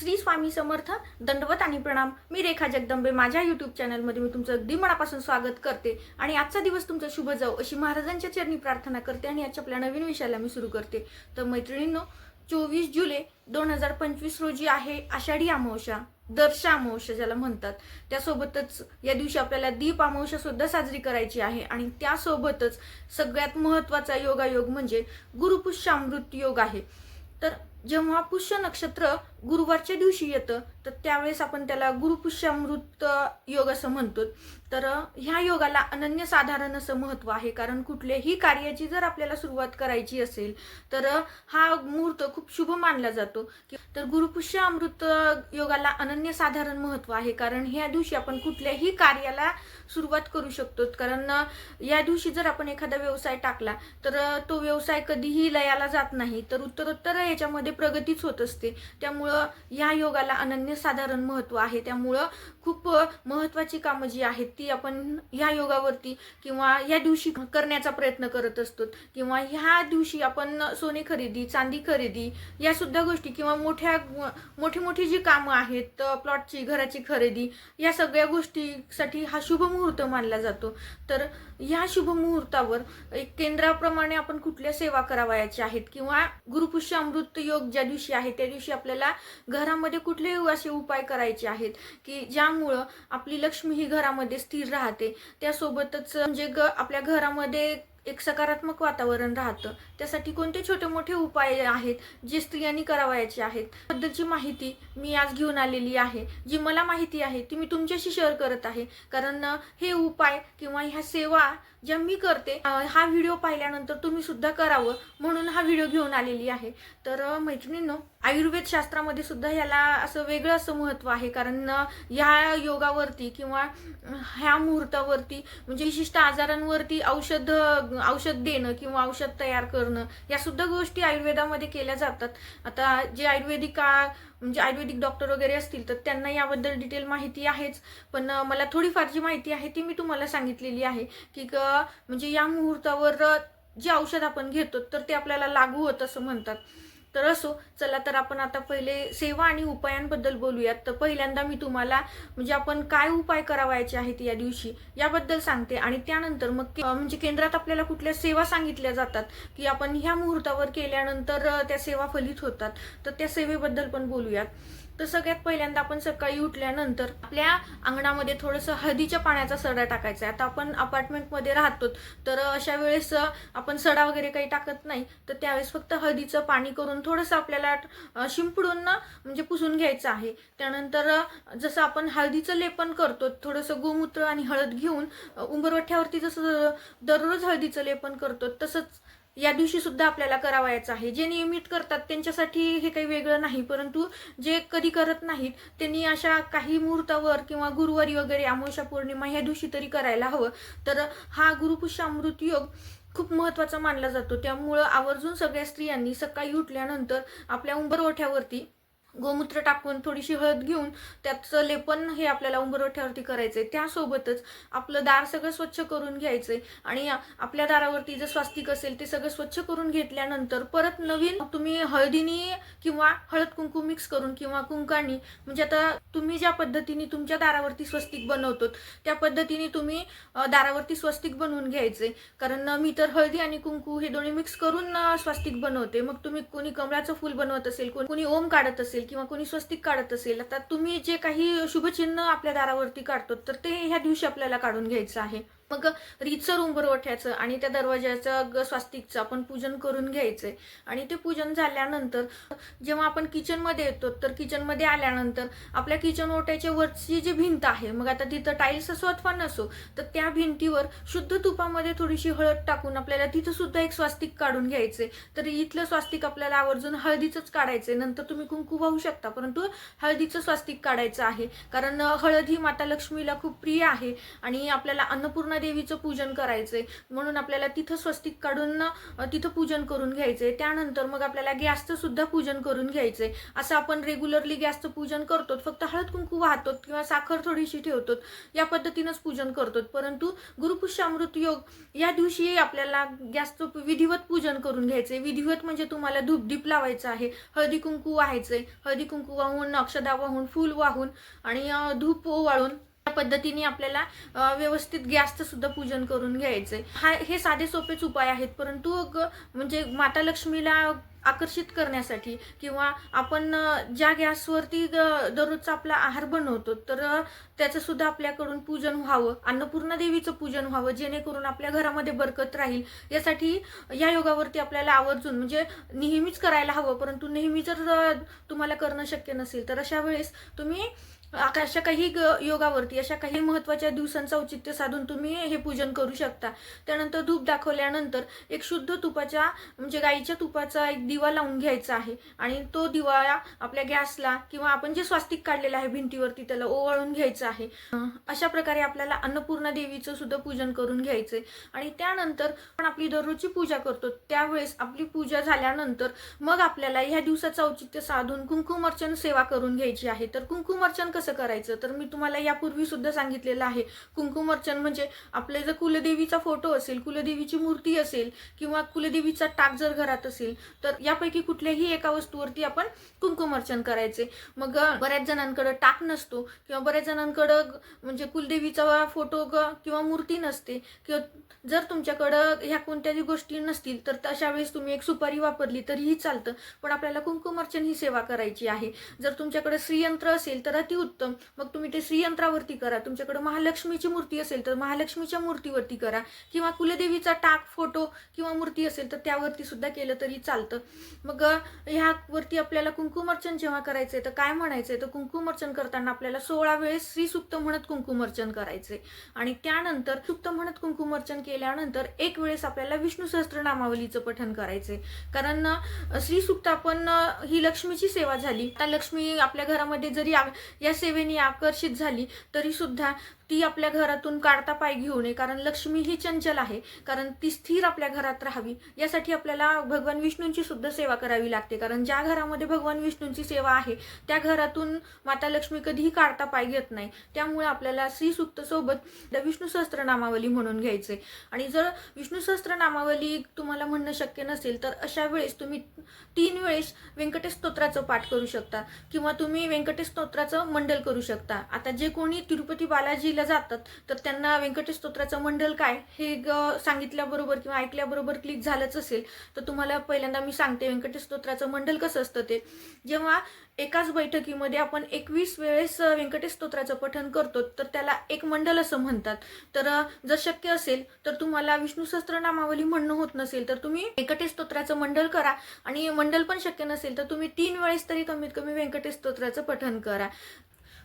श्री स्वामी समर्थ दंडवत आणि प्रणाम. मी रेखा जगदंबे माझ्या युट्यूब चॅनलमध्ये मी तुमचं अगदी मनापासून स्वागत करते आणि आजचा दिवस तुमचा शुभ जाऊ अशी महाराजांच्या चरणी प्रार्थना करते आणि आजच्या आपल्या नवीन विषयाला मी सुरू करते. तर मैत्रिणींनो चोवीस जुलै दोन हजार पंचवीस रोजी आहे आषाढी अमावस्या दर्शा अमावस्या ज्याला म्हणतात. त्यासोबतच या दिवशी आपल्याला दीप अमावस्या सुद्धा साजरी करायची आहे आणि त्यासोबतच सगळ्यात महत्त्वाचा योगायोग म्हणजे गुरुपुष्यामृत योग आहे. तर जेव्हा पुष्य नक्षत्र गुरुवारच्या दिवशी येतं तर त्यावेळेस आपण त्याला गुरुपुष्यामृत योग असं म्हणतो. तर ह्या योगाला अनन्यसाधारण असं महत्त्व आहे. कारण कुठल्याही कार्याची जर आपल्याला सुरुवात करायची असेल तर हा मुहूर्त खूप शुभ मानला जातो. तर गुरुपुष्य अमृत योगाला अनन्यसाधारण महत्त्व आहे. कारण ह्या दिवशी आपण कुठल्याही कार्याला सुरुवात करू शकतो. कारण या दिवशी जर आपण एखादा व्यवसाय टाकला तर तो व्यवसाय कधीही लयाला जात नाही. तर उत्तरोत्तर याच्यामध्ये प्रगतीच होत असते. त्यामुळं या योगाला अनन्यसाधारण महत्त्व आहे. त्यामुळं खूप महत्त्वाची कामं जी आहेत ती आपण ह्या योगावरती किंवा या दिवशी करण्याचा प्रयत्न करत असतो. किंवा ह्या दिवशी आपण सोने खरेदी चांदी खरेदी या सुद्धा गोष्टी किंवा मोठ्या मोठी मोठी जी कामं आहेत प्लॉटची घराची खरेदी या सगळ्या गोष्टीसाठी हा शुभ मुहूर्त मानला जातो. तर ह्या शुभ मुहूर्तावर एक केंद्राप्रमाणे आपण कुठल्या सेवा करावयाच्या आहेत किंवा गुरुपुष्य अमृत योग ज्या दिवशी आहे त्या दिवशी आपल्याला घरामध्ये कुठले असे उपाय करायचे आहेत की ज्या त्यामुळं आपली लक्ष्मी ही घरामध्ये स्थिर राहते. त्यासोबतच म्हणजे ग आपल्या घरामध्ये एक सकारात्मक वातावरण राहतं. त्यासाठी कोणते छोटे मोठे उपाय आहेत जे स्त्रियांनी करावयाचे आहेत? बद्दलची माहिती मी आज घेऊन आलेली आहे. जी मला माहिती आहे ती मी तुमच्याशी शेअर करत आहे. कारण हे उपाय किंवा ह्या सेवा ज्या मी करते हा व्हिडिओ पाहिल्यानंतर तुम्ही सुद्धा करावं म्हणून हा व्हिडिओ घेऊन आलेली आहे. तर मैत्रिणींनो आयुर्वेद शास्त्रामध्ये सुद्धा याला असं वेगळं असं महत्त्व आहे. कारण ह्या योगावरती किंवा ह्या मुहूर्तावरती म्हणजे विशिष्ट आजारांवरती औषध औषध देणं किंवा औषध तयार करणं या सुद्धा गोष्टी आयुर्वेदामध्ये केल्या जातात. आता जे आयुर्वेदिक म्हणजे आयुर्वेदिक डॉक्टर वगैरे असतील तर त्यांना याबद्दल डिटेल माहिती आहेच. पण मला थोडीफार जी माहिती आहे ती मी तुम्हाला सांगितलेली आहे की क म्हणजे या मुहूर्तावर जे औषध आपण घेतो तर ते आपल्याला लागू होत असं म्हणतात. तर असो चला तर आपण आता पहिले सेवा आणि उपायांबद्दल बोलूयात. तर पहिल्यांदा मी तुम्हाला म्हणजे आपण काय उपाय करावायचे आहेत या दिवशी याबद्दल सांगते. आणि त्यानंतर मग म्हणजे केंद्रात आपल्याला कुठल्या सेवा सांगितल्या जातात की आपण ह्या मुहूर्तावर केल्यानंतर त्या सेवा फलित होतात. तर त्या सेवेबद्दल पण बोलूयात. तर सगळ्यात पहिल्यांदा आपण सकाळी उठल्यानंतर आपल्या अंगणामध्ये थोडंसं हळदीच्या पाण्याचा सडा टाकायचा आहे. आता आपण अपार्टमेंटमध्ये राहतो तर अशा वेळेस आपण सडा वगैरे काही टाकत नाही. तर त्यावेळेस फक्त हळदीचं पाणी करून थोडंसं आपल्याला शिंपडून ना म्हणजे पुसून घ्यायचं आहे. त्यानंतर जसं आपण हळदीचं लेपन करतो थोडंसं गोमूत्र आणि हळद घेऊन उंबरवठ्यावरती जसं दररोज हळदीचं लेपन करतो तसंच या दिवशी सुद्धा आपल्याला करावायचं आहे. जे नियमित करतात त्यांच्यासाठी हे काही वेगळं नाही. परंतु जे कधी करत नाहीत त्यांनी अशा काही मुहूर्तावर किंवा गुरुवारी वगैरे अमावस्या पौर्णिमा ह्या दिवशी तरी करायला हवं. तर हा गुरुपुष्य अमृत योग खूप महत्त्वाचा मानला जातो. त्यामुळं आवर्जून सगळ्या स्त्रियांनी सकाळी उठल्यानंतर आपल्या उंबरवठ्यावरती गोमूत्र टाकून थोडीशी हळद घेऊन त्याचं लेपन हे आपल्याला उंबरठ्यावरती करायचंय. त्यासोबतच आपलं दार सगळं स्वच्छ करून घ्यायचंय. आणि आपल्या दारावरती जर स्वास्तिक असेल ते सगळं स्वच्छ करून घेतल्यानंतर परत नवीन तुम्ही हळदीनी किंवा हळद कुंकू मिक्स करून किंवा कुंकानी म्हणजे आता तुम्ही ज्या पद्धतीने तुमच्या दारावरती स्वस्तिक बनवतो त्या पद्धतीने तुम्ही दारावरती स्वस्तिक बनवून घ्यायचे कारण मी तर हळदी आणि कुंकू हे दोन्ही मिक्स करून स्वास्तिक स्वस्तिक बनवते. मग तुम्ही कोणी कमळाचं फूल बनवत असेल कोणी कोणी ओम काढत असेल किंवा कोणी स्वस्तिक काढत असेल आता तुम्ही जे काही शुभचिन्ह आपल्या दारावरती काढतो तर ते ह्या दिवशी आपल्याला काढून घ्यायचं आहे. मग रीतसर ओठायचं आणि त्या दरवाज्याचं ग स्वास्तिकचं आपण पूजन करून घ्यायचंय. आणि ते पूजन झाल्यानंतर जेव्हा आपण किचनमध्ये येतो तर किचनमध्ये आल्यानंतर आपल्या किचन ओट्याच्या वरची जी भिंत आहे मग आता तिथं टाईल्स असो अथवा नसो तर त्या भिंतीवर शुद्ध तुपामध्ये थोडीशी हळद टाकून आपल्याला तिथं सुद्धा एक स्वास्तिक काढून घ्यायचे तर इथलं स्वास्तिक आपल्याला आवर्जून हळदीचंच काढायचंय. नंतर तुम्ही कुंकू वाहू शकता परंतु हळदीचं स्वास्तिक काढायचं आहे. कारण हळद ही माता लक्ष्मीला खूप प्रिय आहे आणि आपल्याला अन्नपूर्णा देवीचं पूजन करायचंय. म्हणून आपल्याला तिथं स्वस्तिक काढून तिथं पूजन करून घ्यायचंय. त्यानंतर मग आपल्याला गॅसचं सुद्धा पूजन करून घ्यायचंय. असं आपण रेग्युलरली गॅसचं पूजन करतो फक्त हळद कुंकू वाहतो किंवा साखर थोडीशी ठेवतो या पद्धतीनंच पूजन करतो परंतु गुरुपुष्य अमृत योग या दिवशी आपल्याला गॅसचं विधिवत पूजन करून घ्यायचंय. विधिवत म्हणजे तुम्हाला धूपदीप लावायचं आहे. हळदी कुंकू वाहायचंय. हळदी कुंकू वाहून अक्षदा वाहून फूल वाहून आणि धूप ओवाळून पद्धतीने आपल्याला व्यवस्थित गॅसचं सुद्धा पूजन करून घ्यायचंय. हा हे साधे सोपेच उपाय आहेत परंतु ग- म्हणजे माता लक्ष्मीला आकर्षित करण्यासाठी किंवा आपण ज्या गॅसवरती दररोजचा आपला आहार बनवतो तर त्याचं सुद्धा आपल्याकडून पूजन व्हावं अन्नपूर्णा देवीचं पूजन व्हावं जेणेकरून आपल्या घरामध्ये बरकत राहील. यासाठी या योगावरती आपल्याला आवर्जून म्हणजे नेहमीच करायला हवं परंतु नेहमी जर तुम्हाला करणं शक्य नसेल तर अशा वेळेस तुम्ही अशा काही ग- योगावरती अशा काही महत्त्वाच्या दिवसांचं औचित्य साधून तुम्ही हे पूजन करू शकता. त्यानंतर धूप दाखवल्यानंतर एक शुद्ध तुपाच्या म्हणजे गाईच्या तुपाचा एक दिवा लावून घ्यायचा आहे. आणि तो दिवा आपल्या गॅसला किंवा आपण जे स्वास्तिक काढलेलं आहे भिंतीवरती त्याला ओवाळून घ्यायचं आहे. अशा प्रकारे आपल्याला अन्नपूर्णा देवीचं सुद्धा पूजन करून घ्यायचंय आणि त्यानंतर आपण आपली दररोजची पूजा करतो. त्यावेळेस आपली पूजा झाल्यानंतर मग आपल्याला ह्या दिवसाचं औचित्य साधून कुंकुमर्चन सेवा करून घ्यायची आहे. तर कुंकुमर्चन कसं करायचं? तर मी तुम्हाला यापूर्वी सुद्धा सांगितलेलं आहे. कुंकुमर्चन म्हणजे आपले जर कुलदेवीचा फोटो असेल कुलदेवीची मूर्ती असेल किंवा कुलदेवीचा टाक जर घरात असेल तर यापैकी कुठल्याही एका वस्तूवरती आपण कुंकुमर्चन करायचे. मग बऱ्याच जणांकडे टाक नसतो किंवा बऱ्याच जणांकडं म्हणजे कुलदेवीचा फोटो किंवा मूर्ती नसते किंवा जर तुमच्याकडं ह्या कोणत्याही गोष्टी नसतील तर तशा वेळेस तुम्ही एक सुपारी वापरली तरीही चालतं. पण आपल्याला कुंकुमर्चन ही सेवा करायची आहे. जर तुमच्याकडे श्रीयंत्र असेल तर अतिउत्तम मग तुम्ही ते श्रीयंत्रावरती करा. तुमच्याकडे महालक्ष्मीची मूर्ती असेल तर महालक्ष्मीच्या मूर्तीवरती करा. किंवा कुलदेवीचा टाक फोटो किंवा मूर्ती असेल तर त्यावरती सुद्धा केलं तरी चालतं. मग ह्यावरती आपल्याला कुंकुमर्चन जेव्हा करायचंय तर काय म्हणायचंय? तर कुंकुमर्चन करताना आपल्याला सोळा वेळेस श्रीसुक्त म्हणत कुंकुमर्चन करायचंय. आणि त्यानंतर सुक्त म्हणत कुंकुमर्चन केल्यानंतर एक वेळेस आपल्याला विष्णू सहस्त्रनामावलीचं पठण करायचंय. कारण श्रीसुक्त श्री आपण ही लक्ष्मीची सेवा झाली. आता लक्ष्मी आपल्या घरामध्ये जरी या सेवेने आकर्षित झाली तरी सुद्धा ती आपल्या घरातून काढता पाय घेऊ नये कारण लक्ष्मी ही चंचल आहे कारण ती स्थिर आपल्या घरात राहावी. यासाठी आपल्याला भगवान विष्णूंची सुद्धा सेवा करावी लागते कारण ज्या घरामध्ये भगवान विष्णूंची सेवा आहे त्या घरातून माता लक्ष्मी कधीही काढता पाय घेत नाही. त्यामुळे आपल्याला श्री सुक्त सोबत विष्णू सहस्त्रनामावली म्हणून घ्यायचे आणि जर विष्णू सहस्त्रनामावली तुम्हाला म्हणणं शक्य नसेल तर अशा वेळेस तुम्ही तीन वेळेस व्यंकटेश स्तोत्राचं पाठ करू शकता किंवा तुम्ही व्यंकटेश स्तोत्राचं मंडल करू शकता. आता जे कोणी तिरुपती बालाजीला जातात तर त्यांना व्यंकटेश स्तोत्राचं मंडल काय हे ग- सांगितल्याबरोबर किंवा ऐकल्याबरोबर क्लिक झालंच असेल तर तुम्हाला पहिल्यांदा मी सांगते व्यंकटेश स्तोत्राचं मंडल कसं असतं ते. जेव्हा एकाच बैठकीमध्ये आपण एकवीस वेळेस व्यंकटेश स्तोत्राचं पठण करतो तर त्याला एक मंडल असं म्हणतात. तर जर शक्य असेल तर तुम्हाला विष्णू सहस्त्रनामावली म्हणणं होत नसेल तर तुम्ही व्यंकटेश स्तोत्राचं मंडल करा. आणि मंडल पण शक्य नसेल तर तुम्ही तीन वेळेस तरी कमीत कमी व्यंकटेश स्तोत्राचं पठण करा.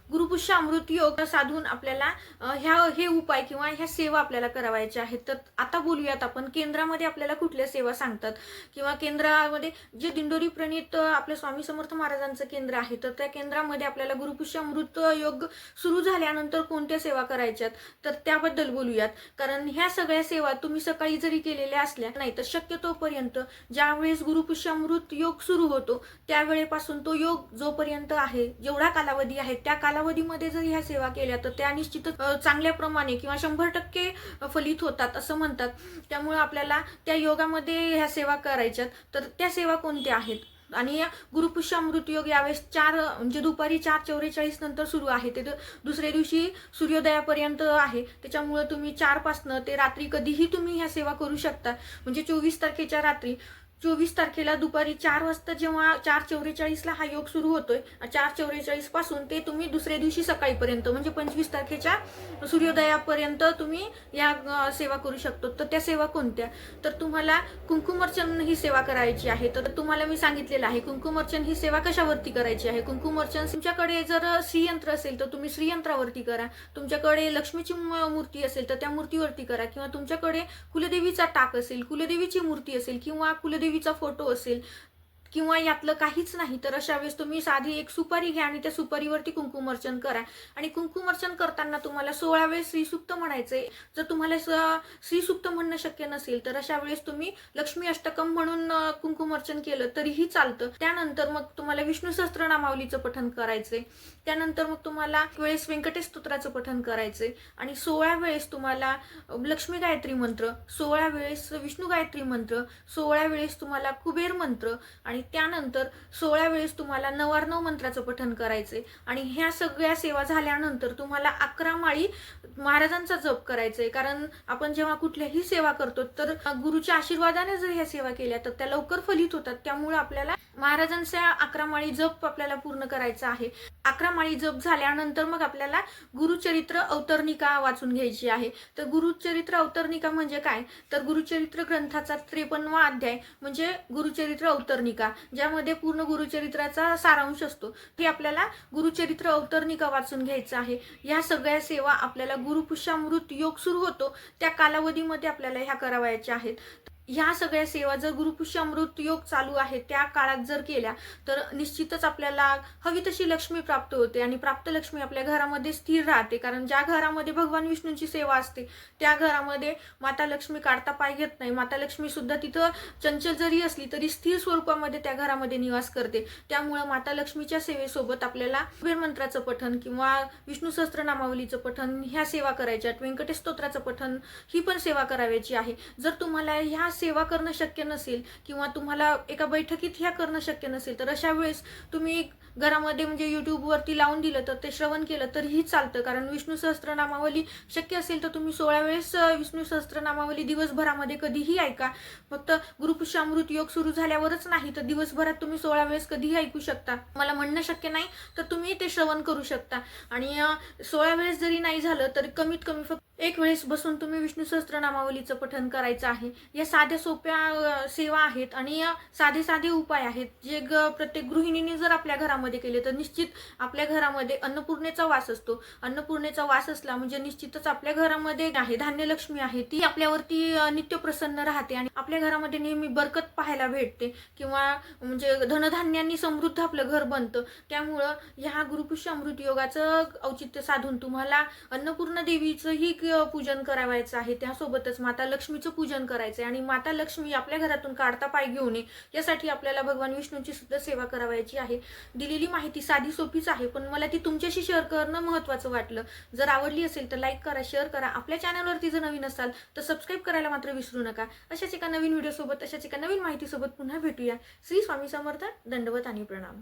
गुरुपुष्य अमृत योग साधून आपल्याला ह्या हे उपाय किंवा ह्या सेवा आपल्याला करावायच्या आहेत. तर आता बोलूयात आपण केंद्रामध्ये आपल्याला कुठल्या सेवा सांगतात? किंवा केंद्रामध्ये जे दिंडोरी प्रणित आपल्या स्वामी समर्थ महाराजांचं केंद्र आहे तर त्या केंद्रामध्ये आपल्याला गुरुपुष्य अमृत योग सुरू झाल्यानंतर कोणत्या सेवा करायच्यात? तर त्याबद्दल बोलूयात. कारण ह्या सगळ्या सेवा तुम्ही सकाळी जरी केलेल्या असल्या नाही तर शक्यतोपर्यंत ज्यावेळेस गुरुपुष्य अमृत योग सुरू होतो त्यावेळेपासून तो योग जोपर्यंत आहे जेवढा कालावधी आहे त्या कालावधीमध्ये जर ह्या सेवा केल्या तर त्या निश्चितच चांगल्या प्रमाणे किंवा शंभर टक्के फलित होतात असं म्हणतात. त्यामुळे आपल्याला त्या योगामध्ये ह्या सेवा करायच्यात. तर त्या सेवा कोणत्या आहेत? आणि या गुरुपुष्य अमृत योग यावेळेस चार म्हणजे दुपारी चार चौवेचाळीस नंतर सुरू आहे. ते दुसऱ्या दिवशी सूर्योदयापर्यंत आहे. त्याच्यामुळं तुम्ही चारपासनं ते रात्री कधीही तुम्ही ह्या सेवा करू शकता. म्हणजे चोवीस तारखेच्या रात्री. चोवीस तारखेला दुपारी चार वाजता जेव्हा चार चौवेचाळीसला हा योग सुरू होतोय चार चौवेचाळीसपासून ते तुम्ही दुसऱ्या दिवशी सकाळीपर्यंत म्हणजे पंचवीस तारखेच्या सूर्योदयापर्यंत तुम्ही या सेवा करू शकतो. तर त्या सेवा कोणत्या? तर तुम्हाला कुंकुमर्चन ही सेवा करायची आहे. तर तुम्हाला मी सांगितलेलं आहे कुंकुमर्चन ही सेवा कशावरती करायची आहे? कुंकुमर्चन तुमच्याकडे जर श्रीयंत्र असेल तर तुम्ही श्रीयंत्रावरती करा. तुमच्याकडे लक्ष्मीची मूर्ती असेल तर त्या मूर्तीवरती करा. किंवा तुमच्याकडे कुलदेवीचा टाक असेल कुलदेवीची मूर्ती असेल किंवा देवीचा फोटो असेल किंवा यातलं काहीच नाही तर अशा वेळेस तुम्ही साधी एक सुपारी घ्या आणि त्या सुपारीवरती कुंकुमर्चन करा. आणि कुंकुमर्चन करताना तुम्हाला सोळा वेळेस श्रीसुक्त म्हणायचे जर तुम्हाला स- श्रीसुक्त म्हणणं शक्य नसेल तर अशा वेळेस तुम्ही लक्ष्मी अष्टकम म्हणून कुंकुमर्चन केलं तरीही चालतं. त्यानंतर मग तुम्हाला विष्णू सहस्त्रनामावलीचं पठन करायचे त्यानंतर मग तुम्हाला वेळेस व्यंकटेश स्तोत्राचं पठन करायचे आणि सोळा वेळेस तुम्हाला लक्ष्मी गायत्री मंत्र सोळा वेळेस विष्णू गायत्री मंत्र सोळा वेळेस तुम्हाला कुबेर मंत्र आणि त्यानंतर सोळा वेळेस तुम्हाला नवार्णव मंत्राचं पठण करायचे आणि ह्या सगळ्या सेवा झाल्यानंतर तुम्हाला अकरा माळी महाराजांचा जप करायचा आहे कारण आपण जेव्हा कुठल्याही सेवा करतो तर गुरुच्या आशीर्वादाने जर ह्या सेवा केल्या तर त्या लवकर फलित होतात. त्यामुळे आपल्याला महाराजांच्या अकरा माळी जप आपल्याला पूर्ण करायचा आहे. अकरा माळी जप झाल्यानंतर मग आपल्याला गुरुचरित्र अवतरणिका वाचून घ्यायची आहे. तर गुरुचरित्र अवतरणिका म्हणजे काय? तर गुरुचरित्र ग्रंथाचा त्रेपन्नवा अध्याय म्हणजे गुरुचरित्र अवतरणिका ज्यामध्ये पूर्ण गुरुचरित्राचा सारांश असतो. हे आपल्याला गुरुचरित्र अवतरणिका वाचून घ्यायचं आहे. या सगळ्या सेवा आपल्याला गुरुपुष्यामृत योग सुरू होतो. त्या कालावधीमध्ये आपल्याला ह्या करावयाच्या आहेत. ह्या सगळ्या सेवा जर गुरुपुष्य अमृत योग चालू आहे त्या काळात जर केल्या तर निश्चितच आपल्याला हवी तशी लक्ष्मी प्राप्त होते आणि प्राप्त लक्ष्मी आपल्या घरामध्ये स्थिर राहते. कारण ज्या घरामध्ये भगवान विष्णूंची सेवा असते त्या घरामध्ये माता लक्ष्मी काढता पाय घेत नाही. माता लक्ष्मी सुद्धा तिथं चंचल जरी असली तरी स्थिर स्वरूपामध्ये त्या घरामध्ये निवास करते. त्यामुळं माता लक्ष्मीच्या सेवेसोबत आपल्याला कुबेर मंत्राचं पठण किंवा विष्णू सहस्त्रनामावलीचं पठण ह्या सेवा करायच्या आहेत व्यंकटेश स्तोत्राचं पठण ही पण सेवा करावयाची आहे. जर तुम्हाला ह्या सेवा करणं शक्य नसेल किंवा तुम्हाला एका बैठकीत ह्या करणं शक्य नसेल तर अशा वेळेस तुम्ही घरामध्ये म्हणजे यूट्यूबवरती लावून दिलं तर ते श्रवण केलं तरीही चालतं. कारण विष्णू सहस्त्रनामावली शक्य असेल तर तुम्ही सोळा वेळेस विष्णू सहस्त्रनामावली दिवसभरामध्ये कधीही ऐका. फक्त गुरुपुष्यामृत योग सुरू झाल्यावरच नाही तर दिवसभरात तुम्ही सोळा वेळेस कधीही ऐकू शकता. मला म्हणणं शक्य नाही तर तुम्ही ते श्रवण करू शकता. आणि सोळा वेळेस जरी नाही झालं तर कमीत कमी फक्त एक वेळेस बसून तुम्ही विष्णू सहस्त्रनामावलीचं पठन करायचं आहे. या साध्या सोप्या सेवा आहेत आणि या साधे साधे उपाय आहेत. जे ग प्रत्येक गृहिणीने जर आपल्या घरामध्ये केले तर निश्चित आपल्या घरामध्ये अन्नपूर्णेचा वास असतो. अन्नपूर्णेचा वास असला म्हणजे निश्चितच आपल्या घरामध्ये आहे धान्यलक्ष्मी आहे. ती आपल्यावरती नित्य प्रसन्न राहते आणि आपल्या घरामध्ये नेहमी बरकत पाहायला भेटते किंवा म्हणजे धनधान्यांनी समृद्ध आपलं घर बनतं. त्यामुळं ह्या गुरुपुष्य अमृत योगाचं औचित्य साधून तुम्हाला अन्नपूर्ण देवीचंही पूजन करावायचं आहे त्यासोबतच माता लक्ष्मीचं पूजन करायचं आहे आणि माता लक्ष्मी आपल्या घरातून काढता पाय घेऊ नये यासाठी आपल्याला भगवान विष्णूंची सुद्धा सेवा करावायची आहे. दिलेली माहिती साधी सोपीच आहे पण मला ती तुमच्याशी शेअर करणं महत्त्वाचं वाटलं. जर आवडली असेल तर लाईक करा शेअर करा. आपल्या चॅनलवरती जर नवीन असाल तर सबस्क्राईब करायला मात्र विसरू नका. अशाच एका नवीन व्हिडिओसोबत अशाच एका नवीन माहितीसोबत पुन्हा भेटूया. श्री स्वामी समर्थ दंडवत आणि प्रणाम.